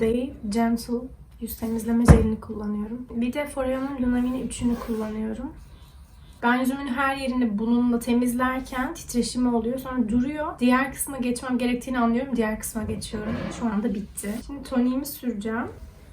Day Gentle yüz temizleme jelini kullanıyorum. Bir de Forever'ın Lunamine 3'ünü kullanıyorum. Ben yüzümün her yerini bununla temizlerken titreşimi oluyor. Sonra duruyor. Diğer kısma geçmem gerektiğini anlıyorum. Diğer kısma geçiyorum. Şu anda bitti. Şimdi toniğimi süreceğim.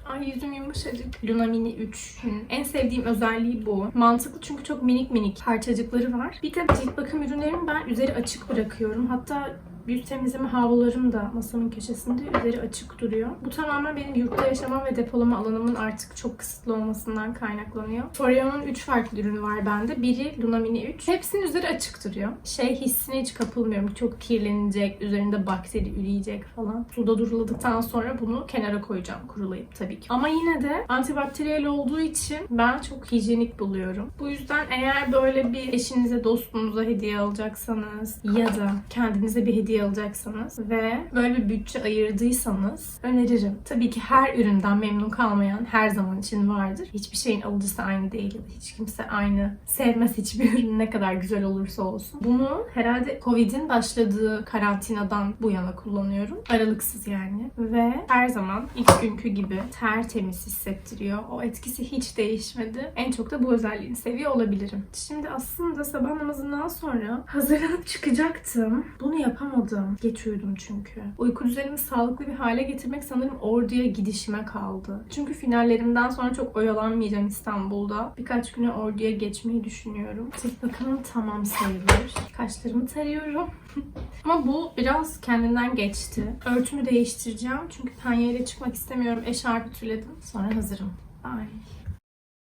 Ay yüzüm yumuşacık. Luna Mini 3'ün en sevdiğim özelliği bu. Mantıklı çünkü çok minik minik parçacıkları var. Bir de cilt bakım ürünlerimi ben üzeri açık bırakıyorum. Hatta yüz temizleme havlularım da masamın köşesinde üzeri açık duruyor. Bu tamamen benim yurtta yaşamam ve depolama alanımın artık çok kısıtlı olmasından kaynaklanıyor. Forever'ın 3 farklı ürünü var bende. Biri Luna Mini 3. Hepsinin üzeri açık duruyor. Şey hissine hiç kapılmıyorum. Çok kirlenecek, üzerinde bakteri üreyecek falan. Suda duruladıktan sonra bunu kenara koyacağım kurulayıp tabii ki. Ama yine de antibakteriyel olduğu için ben çok hijyenik buluyorum. Bu yüzden eğer böyle bir eşinize, dostunuza hediye alacaksanız ya da kendinize bir hediye alacaksanız ve böyle bir bütçe ayırdıysanız öneririm. Tabii ki her üründen memnun kalmayan her zaman için vardır. Hiçbir şeyin alıcısı aynı değil ya hiç kimse aynı sevmez hiçbir ürün ne kadar güzel olursa olsun. Bunu herhalde Covid'in başladığı karantinadan bu yana kullanıyorum. Aralıksız yani. Ve her zaman ilk günkü gibi tertemiz hissettiriyor. O etkisi hiç değişmedi. En çok da bu özelliğini seviyor olabilirim. Şimdi aslında sabah namazından sonra hazırlanıp çıkacaktım. Bunu yapamadım. Geç uyudum çünkü. Uyku düzenimi sağlıklı bir hale getirmek sanırım orduya gidişime kaldı. Çünkü finallerimden sonra çok oyalanmayacağım İstanbul'da. Birkaç güne orduya geçmeyi düşünüyorum. Cilt bakımım tamam sayılır. Kaşlarımı tarıyorum. Ama bu biraz kendinden geçti. Örtümü değiştireceğim. Çünkü penyeyle çıkmak istemiyorum. Eşarpı tüledim. Sonra hazırım. Ay.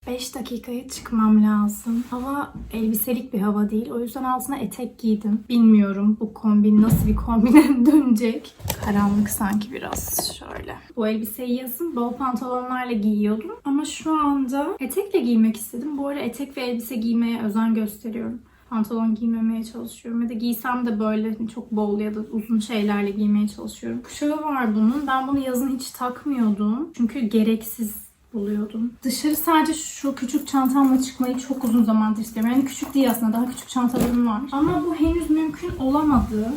5 dakikaya çıkmam lazım. Hava elbiselik bir hava değil. O yüzden altına etek giydim. Bilmiyorum bu kombin nasıl bir kombine dönecek. Karanlık sanki biraz şöyle. Bu elbiseyi yazın bol pantolonlarla giyiyordum. Ama şu anda etekle giymek istedim. Bu ara etek ve elbise giymeye özen gösteriyorum. Pantolon giymemeye çalışıyorum. Ya da giysem de böyle çok bol ya da uzun şeylerle giymeye çalışıyorum. Kuşağı var bunun. Ben bunu yazın hiç takmıyordum. Çünkü gereksiz buluyordum. Dışarı sadece şu küçük çantamla çıkmayı çok uzun zamandır istiyorum. Yani küçük değil aslında daha küçük çantalarım var. Ama bu henüz mümkün olamadı.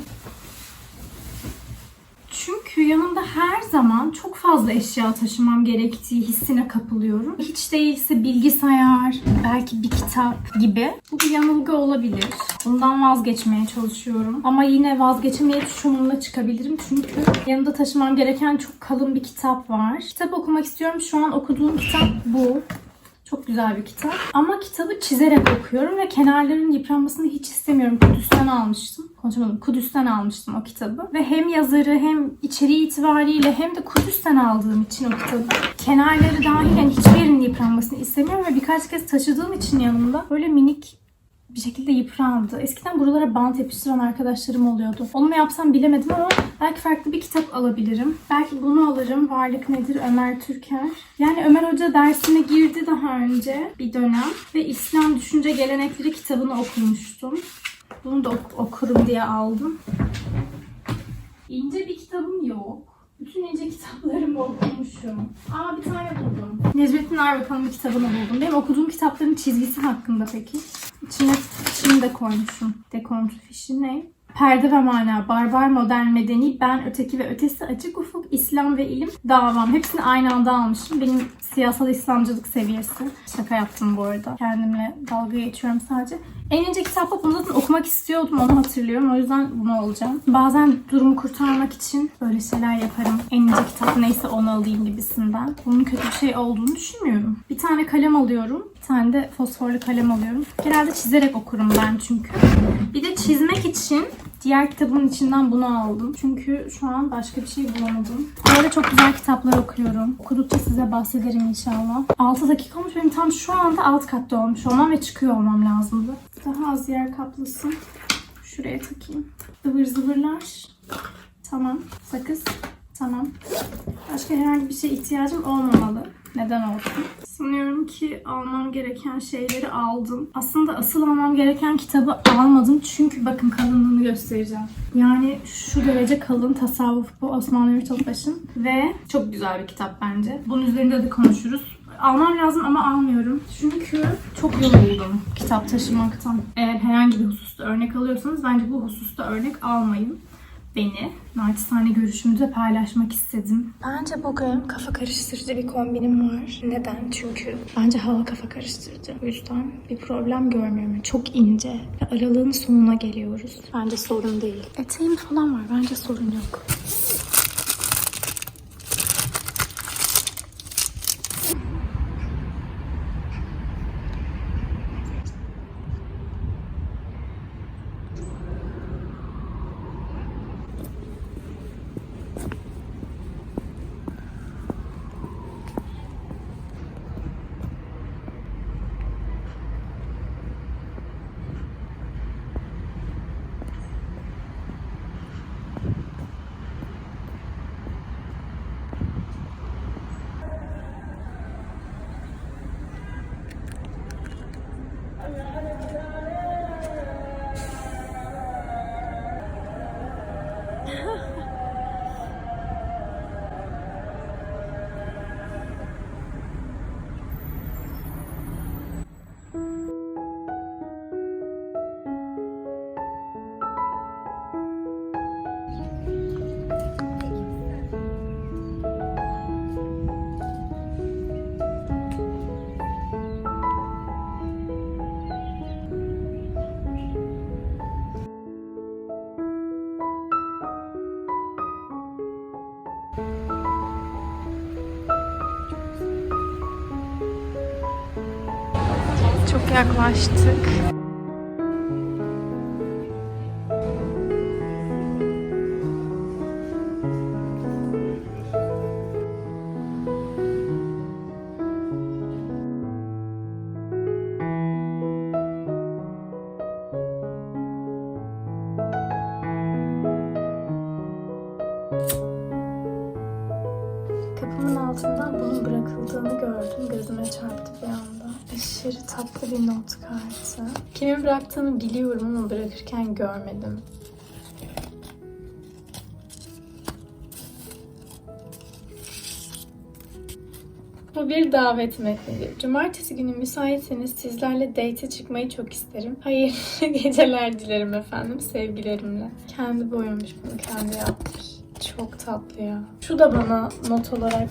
Çünkü yanımda her zaman çok fazla eşya taşımam gerektiği hissine kapılıyorum. Hiç değilse bilgisayar, belki bir kitap gibi. Bu bir yanılgı olabilir. Bundan vazgeçmeye çalışıyorum. Ama yine vazgeçemeyip şununla çıkabilirim. Çünkü yanımda taşımam gereken çok kalın bir kitap var. Kitap okumak istiyorum. Şu an okuduğum kitap bu. Çok güzel bir kitap. Ama kitabı çizerek okuyorum ve kenarların yıpranmasını hiç istemiyorum. Kudüs'ten almıştım. Konuşamadım. Kudüs'ten almıştım o kitabı. Ve hem yazarı hem içeriği itibariyle hem de Kudüs'ten aldığım için o kitabı. Kenarları dahil yani hiçbir yerinin yıpranmasını istemiyorum ve birkaç kez taşıdığım için yanımda böyle minik bir şekilde yıprandı. Eskiden buralara bant yapıştıran arkadaşlarım oluyordu. Onu mu yapsam bilemedim ama belki farklı bir kitap alabilirim. Belki bunu alırım. Varlık nedir? Ömer Türker. Yani Ömer Hoca dersine girdi daha önce bir dönem ve İslam Düşünce Gelenekleri kitabını okumuştum. Bunu da ok- okurum diye aldım. İnce bir kitabım yok. Bütün ince kitaplarımı okumuşum. Aa bir tane buldum. Necmettin Erbakan'ın bir kitabını buldum. Benim okuduğum kitapların çizgisi hakkında peki. İçine fişini de koymuşum. Dekontu fişi ne? Perde ve mana, barbar, modern, medeni, ben, öteki ve ötesi, açık ufuk, İslam ve ilim, davam. Hepsini aynı anda almışım. Benim siyasal İslamcılık seviyesi. Şaka yaptım bu arada. Kendimle dalga geçiyorum sadece. En ince kitapla bunu zaten okumak istiyordum onu hatırlıyorum. O yüzden bunu alacağım. Bazen durumu kurtarmak için böyle şeyler yaparım. En ince kitap neyse onu alayım gibisinden. Bunun kötü bir şey olduğunu düşünmüyorum. Bir tane kalem alıyorum. Bir tane de fosforlu kalem alıyorum. Genelde çizerek okurum ben çünkü. Bir de çizmek için diğer kitabın içinden bunu aldım. Çünkü şu an başka bir şey bulamadım. Böyle çok güzel kitaplar okuyorum. Okudukça size bahsederim inşallah. 6 dakika olmuş. Benim tam şu anda alt katta olmuş olmam ve çıkıyor olmam lazımdı. Daha az yer kaplasın. Şuraya takayım. Zıvır zıvırlar. Tamam. Sakız. Tamam. Başka herhangi bir şeye ihtiyacım olmamalı. Neden olsun? Sanıyorum ki almam gereken şeyleri aldım. Aslında asıl almam gereken kitabı almadım. Çünkü bakın kalınlığını göstereceğim. Yani şu derece kalın tasavvuf bu Osman Nuri Topbaş'ın. Ve çok güzel bir kitap bence. Bunun üzerinde de konuşuruz. Almam lazım ama almıyorum. Çünkü çok yoruldum kitap taşımaktan. Eğer herhangi bir hususta örnek alıyorsanız bence bu hususta örnek almayın. Beni. Naçizane görüşümü de paylaşmak istedim. Bence bugün kafa karıştırıcı bir kombinim var. Neden? Çünkü bence hava kafa karıştırdı. O yüzden bir problem görmüyorum. Çok ince ve aralığın sonuna geliyoruz. Bence sorun değil. Eteğim falan var. Bence sorun yok. Yaklaştık. Bir not kartı. Kimin bıraktığını biliyorum ama bırakırken görmedim. Bu bir davet metnidir. Cumartesi günü müsaitseniz sizlerle date çıkmayı çok isterim. Hayırlı geceler dilerim efendim sevgilerimle. Kendi boyamış bunu, kendi yapmış. Çok tatlı ya. Şu da bana not olarak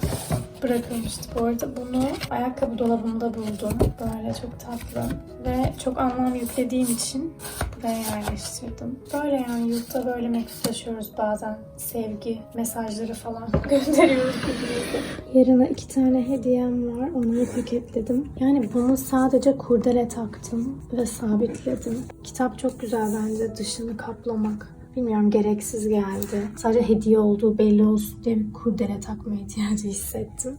bırakılmıştı bu arada. Bunu ayakkabı dolabımda buldum. Böyle çok tatlı. Ve çok anlam yüklediğim için buraya yerleştirdim. Böyle yani yurtta böyle mektuplaşıyoruz bazen. Sevgi mesajları falan gönderiyoruz birbirimize. Yarına iki tane hediyem var. Onları paketledim. Yani bunu sadece kurdele taktım ve sabitledim. Kitap çok güzel bence dışını kaplamak. Bilmiyorum gereksiz geldi. Sadece hediye olduğu belli olsun diye bir kurdele takma ihtiyacı hissettim.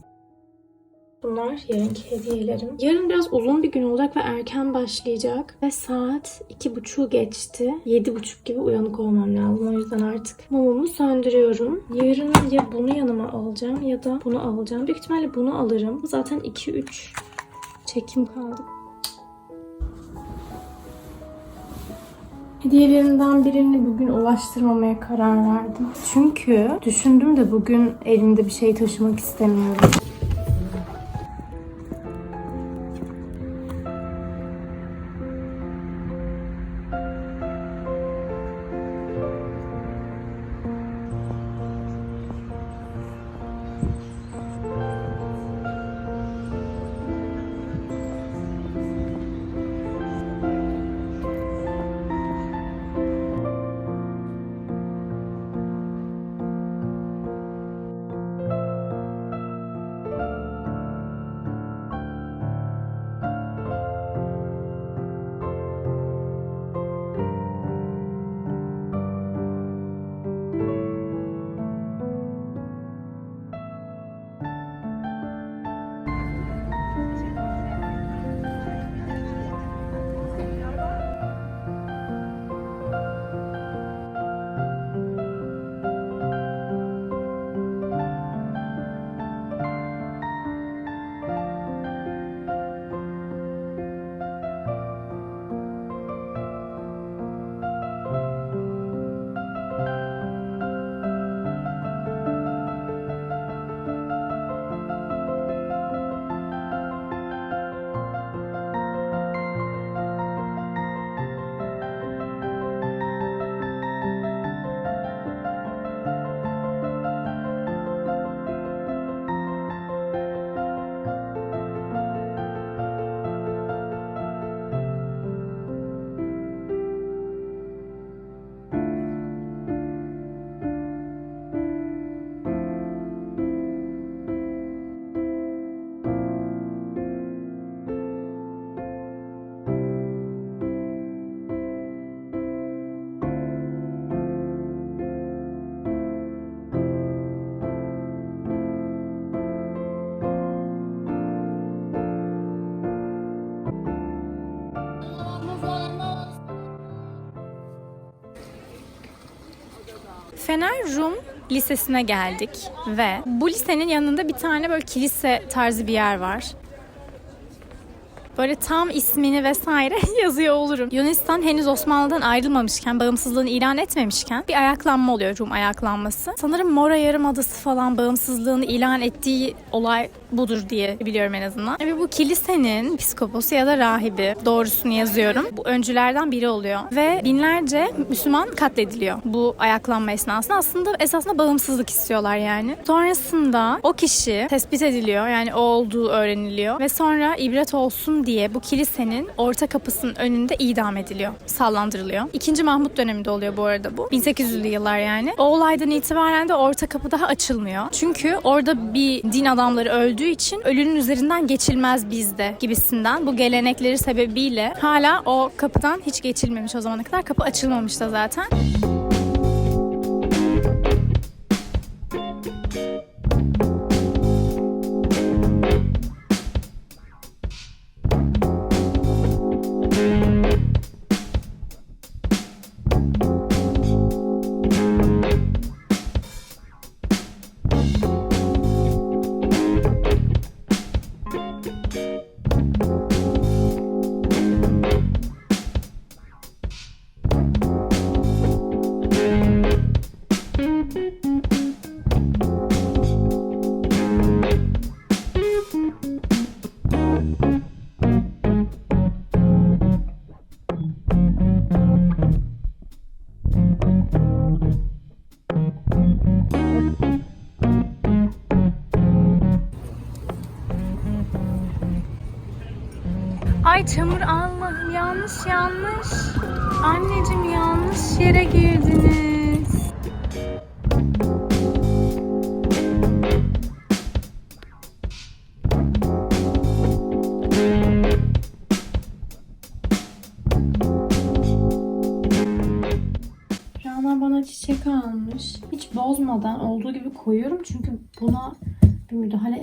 Bunlar yarınki hediyelerim. Yarın biraz uzun bir gün olacak ve erken başlayacak. Ve saat iki buçuğu geçti. Yedi buçuk gibi uyanık olmam lazım. O yüzden artık mumumu söndürüyorum. Yarın ya bunu yanıma alacağım ya da bunu alacağım. Büyük ihtimalle bunu alırım. Zaten 2-3 çekim kaldı. Hediyelerimden birini bugün ulaştırmamaya karar verdim. Çünkü düşündüm de bugün elimde bir şey taşımak istemiyorum. Fener Rum Lisesi'ne geldik ve bu lisenin yanında bir tane böyle kilise tarzı bir yer var. Böyle tam ismini vesaire yazıyor olurum. Yunanistan henüz Osmanlı'dan ayrılmamışken, bağımsızlığını ilan etmemişken bir ayaklanma oluyor Rum ayaklanması. Sanırım Mora Yarımadası falan bağımsızlığını ilan ettiği olay budur diye biliyorum en azından. Ve bu kilisenin psikoposu ya da rahibi doğrusunu yazıyorum. Bu öncülerden biri oluyor. Ve binlerce Müslüman katlediliyor bu ayaklanma esnasında. Aslında esasında bağımsızlık istiyorlar yani. Sonrasında o kişi tespit ediliyor. Yani o olduğu öğreniliyor. Ve sonra ibret olsun diye bu kilisenin orta kapısının önünde idam ediliyor. Sallandırılıyor. İkinci Mahmut döneminde oluyor bu arada bu. 1800'lü yıllar yani. O olaydan itibaren de orta kapı daha açılmıyor. Çünkü orada bir din adamları öldüğü için ölünün üzerinden geçilmez bizde gibisinden bu gelenekleri sebebiyle hala o kapıdan hiç geçilmemiş o zamana kadar. Kapı açılmamış da zaten. Ay çamur Allah'ım yanlış yanlış. Anneciğim yanlış yere girdiniz. Rana bana çiçek almış. Hiç bozmadan olduğu gibi koyuyorum çünkü buna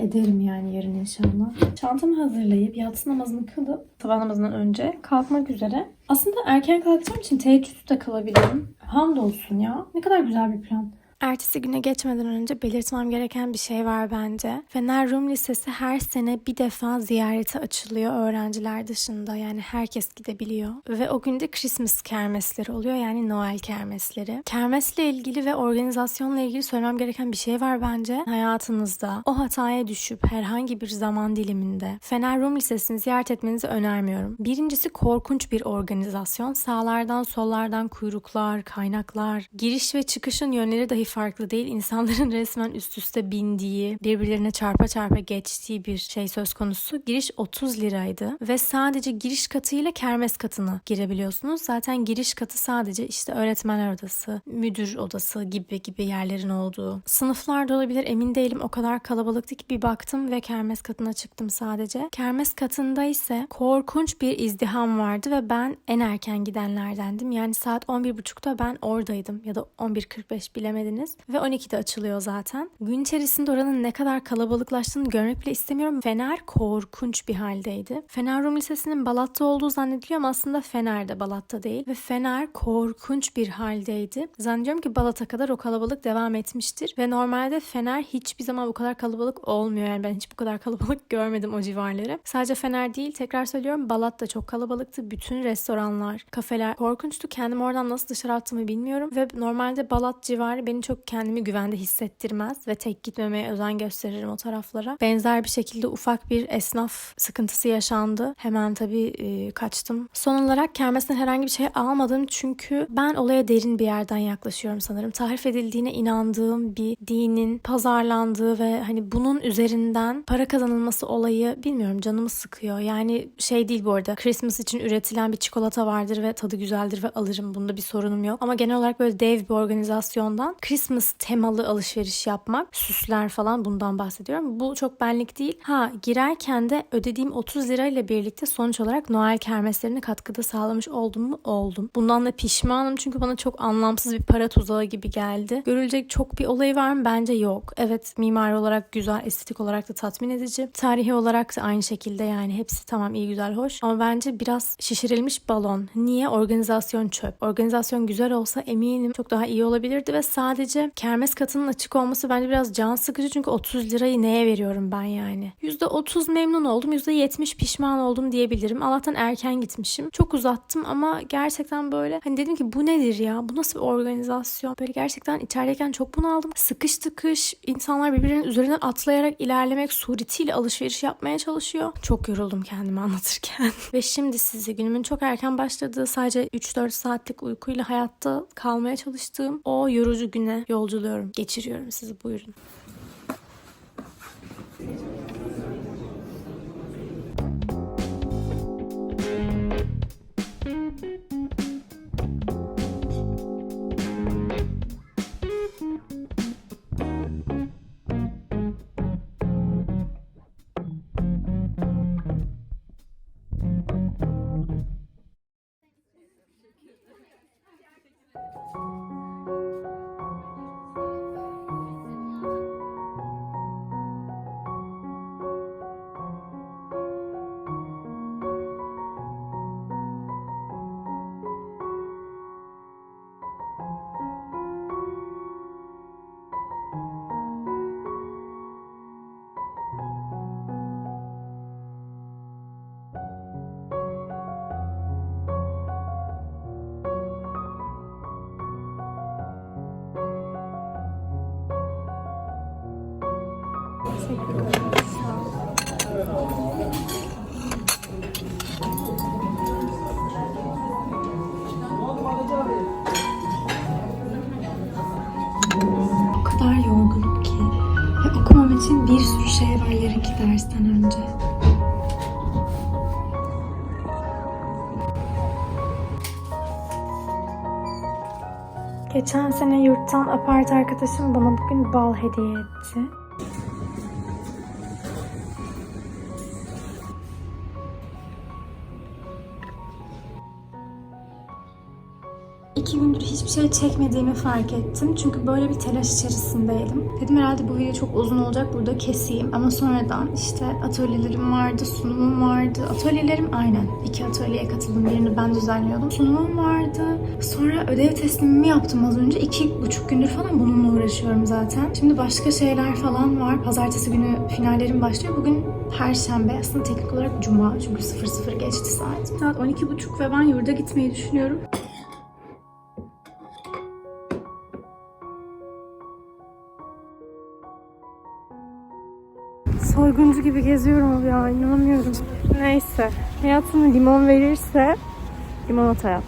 ederim yani yarın inşallah. Çantamı hazırlayıp yatsı namazını kılıp sabah namazından önce kalkmak üzere. Aslında erken kalkacağım için teheccüdü de kalabilirim. Hamdolsun ya. Ne kadar güzel bir plan. Ertesi güne geçmeden önce belirtmem gereken bir şey var bence. Fener Rum Lisesi her sene bir defa ziyarete açılıyor öğrenciler dışında. Yani herkes gidebiliyor. Ve o günde Christmas kermesleri oluyor yani Noel kermesleri. Kermesle ilgili ve organizasyonla ilgili söylemem gereken bir şey var bence. Hayatınızda o hataya düşüp herhangi bir zaman diliminde Fener Rum Lisesi'ni ziyaret etmenizi önermiyorum. Birincisi korkunç bir organizasyon. Sağlardan sollardan kuyruklar, kaynaklar, giriş ve çıkışın yönleri dahi farklı değil. İnsanların resmen üst üste bindiği, birbirlerine çarpa çarpa geçtiği bir şey söz konusu. Giriş 30 liraydı ve sadece giriş katıyla kermes katına girebiliyorsunuz. Zaten giriş katı sadece işte öğretmenler odası, müdür odası gibi gibi yerlerin olduğu. Sınıflarda olabilir emin değilim. O kadar kalabalıktı ki bir baktım ve kermes katına çıktım sadece. Kermes katında ise korkunç bir izdiham vardı ve ben en erken gidenlerdendim. Yani saat 11.30'da ben oradaydım ya da 11.45 bilemediniz ve 12'de açılıyor zaten. Gün içerisinde oranın ne kadar kalabalıklaştığını görmek bile istemiyorum. Fener korkunç bir haldeydi. Fener Rum Lisesi'nin Balat'ta olduğu zannediliyor ama aslında Fener'de Balat'ta değil. Ve Fener korkunç bir haldeydi. Zannediyorum ki Balat'a kadar o kalabalık devam etmiştir. Ve normalde Fener hiçbir zaman bu kadar kalabalık olmuyor. Yani ben hiç bu kadar kalabalık görmedim o civarları. Sadece Fener değil tekrar söylüyorum Balat da çok kalabalıktı. Bütün restoranlar, kafeler korkunçtu. Kendimi oradan nasıl dışarı attığımı bilmiyorum. Ve normalde Balat civarı beni çok kendimi güvende hissettirmez ve tek gitmemeye özen gösteririm o taraflara. Benzer bir şekilde ufak bir esnaf sıkıntısı yaşandı. Hemen tabii e, kaçtım. Son olarak kermesten herhangi bir şey almadım çünkü ben olaya derin bir yerden yaklaşıyorum sanırım. Tahrif edildiğine inandığım bir dinin pazarlandığı ve hani bunun üzerinden para kazanılması olayı bilmiyorum canımı sıkıyor. Yani şey değil bu arada Christmas için üretilen bir çikolata vardır ve tadı güzeldir ve alırım. Bunda bir sorunum yok. Ama genel olarak böyle dev bir organizasyondan Christmas temalı alışveriş yapmak, süsler falan bundan bahsediyorum. Bu çok benlik değil. Ha girerken de ödediğim 30 lirayla birlikte sonuç olarak Noel kermeslerine katkıda sağlamış oldum mu? Oldum. Bundan da pişmanım çünkü bana çok anlamsız bir para tuzağı gibi geldi. Görülecek çok bir olayı var mı? Bence yok. Evet mimari olarak güzel, estetik olarak da tatmin edici. Tarihi olarak da aynı şekilde yani hepsi tamam iyi güzel hoş. Ama bence biraz şişirilmiş balon. Niye? Organizasyon çöp. Organizasyon güzel olsa eminim çok daha iyi olabilirdi ve sadece Sadece kermes katının açık olması bence biraz can sıkıcı çünkü 30 lirayı neye veriyorum ben yani? %30 memnun oldum, %70 pişman oldum diyebilirim. Allah'tan erken gitmişim. Çok uzattım ama gerçekten böyle hani dedim ki bu nedir ya? Bu nasıl bir organizasyon? Böyle gerçekten içerideyken çok bunaldım. Sıkış tıkış insanlar birbirinin üzerinden atlayarak ilerlemek suretiyle alışveriş yapmaya çalışıyor. Çok yoruldum kendimi anlatırken. Ve şimdi size günümün çok erken başladığı sadece 3-4 saatlik uykuyla hayatta kalmaya çalıştığım o yorucu güne yolculuyorum. Geçiriyorum sizi buyurun. Geçen sene yurttan apart arkadaşım bana bugün bal hediye etti. İki gündür hiçbir şey çekmediğimi fark ettim. Çünkü böyle bir telaş içerisindeydim. Dedim herhalde bu video çok uzun olacak burada keseyim. Ama sonradan işte atölyelerim vardı, sunumum vardı. Atölyelerim aynen. iki atölyeye katıldım. Birini ben düzenliyordum. Sunumum vardı. Sonra ödev teslimimi yaptım az önce. iki buçuk gündür falan bununla uğraşıyorum zaten. Şimdi başka şeyler falan var. Pazartesi günü finallerim başlıyor. Bugün Perşembe aslında teknik olarak Cuma çünkü 00 geçti saat. Saat 12.30 ve ben yurda gitmeyi düşünüyorum. Soyguncu gibi geziyorum ya inanamıyorum. Neyse hayatını limon verirse limonata yap.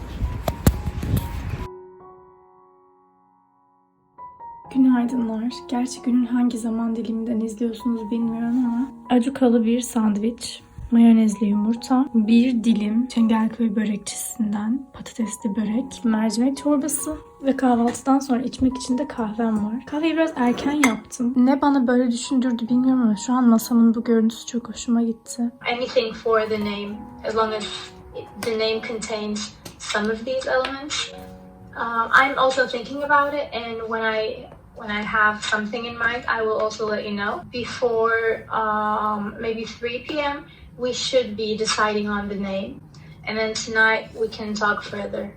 Günaydınlar. Gerçi günün hangi zaman diliminden izliyorsunuz bilmiyorum ama acukalı bir sandviç, mayonezli yumurta, bir dilim Çengelköy börekçisinden patatesli börek, mercimek çorbası ve kahvaltıdan sonra içmek için de kahvem var. Kahveyi biraz erken yaptım. Ne bana böyle düşündürdü bilmiyorum ama şu an masamın bu görüntüsü çok hoşuma gitti. anything for the name as long as the name contains some of these elements. Um, I'm also thinking about it, and when I when I have something in mind, I will also let you know. Before um, maybe 3 p.m., we should be deciding on the name, and then tonight we can talk further.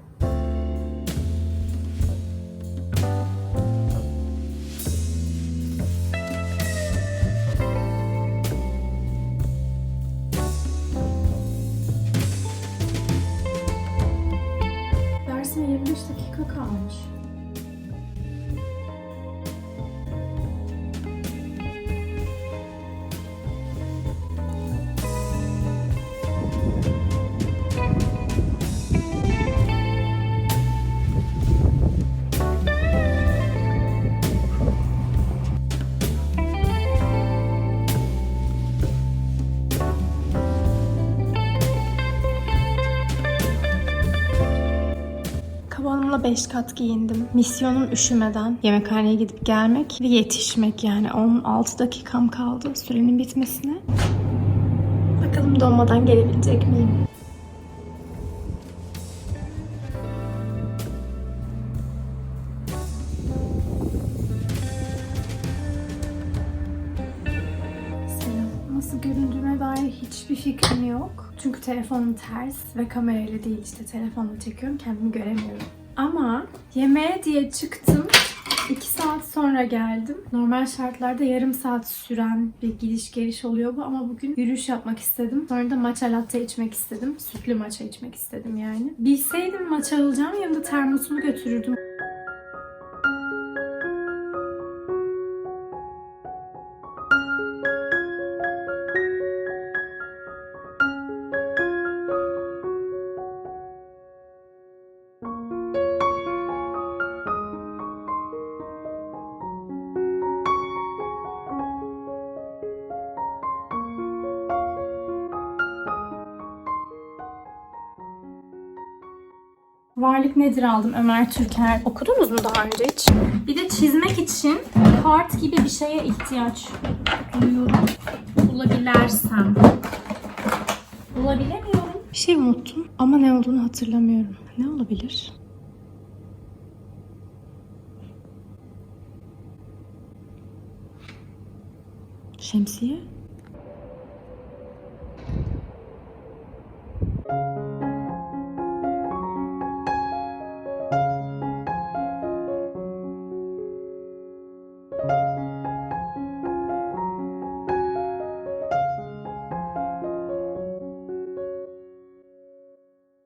5 kat giyindim. Misyonum üşümeden yemekhaneye gidip gelmek ve yetişmek yani 16 dakikam kaldı sürenin bitmesine. Bakalım donmadan gelebilecek miyim? Nasıl göründüğüme dair hiçbir fikrim yok. Çünkü telefonum ters ve kamerayla değil işte telefonla çekiyorum kendimi göremiyorum. Ama yemeğe diye çıktım İki saat sonra geldim. Normal şartlarda yarım saat süren bir gidiş geliş oluyor bu ama bugün yürüyüş yapmak istedim. Sonra da matcha latte içmek istedim. Sütlü matcha içmek istedim yani. Bilseydim matcha alacağım yanımda termosumu götürürdüm. Varlık nedir aldım Ömer Türker. Okudunuz mu daha önce hiç? Bir de çizmek için kart gibi bir şeye ihtiyaç duyuyorum. Bulabilirsem. Bulabiliemiyorum. Bir şey unuttum ama ne olduğunu hatırlamıyorum. Ne olabilir? Şemsiye?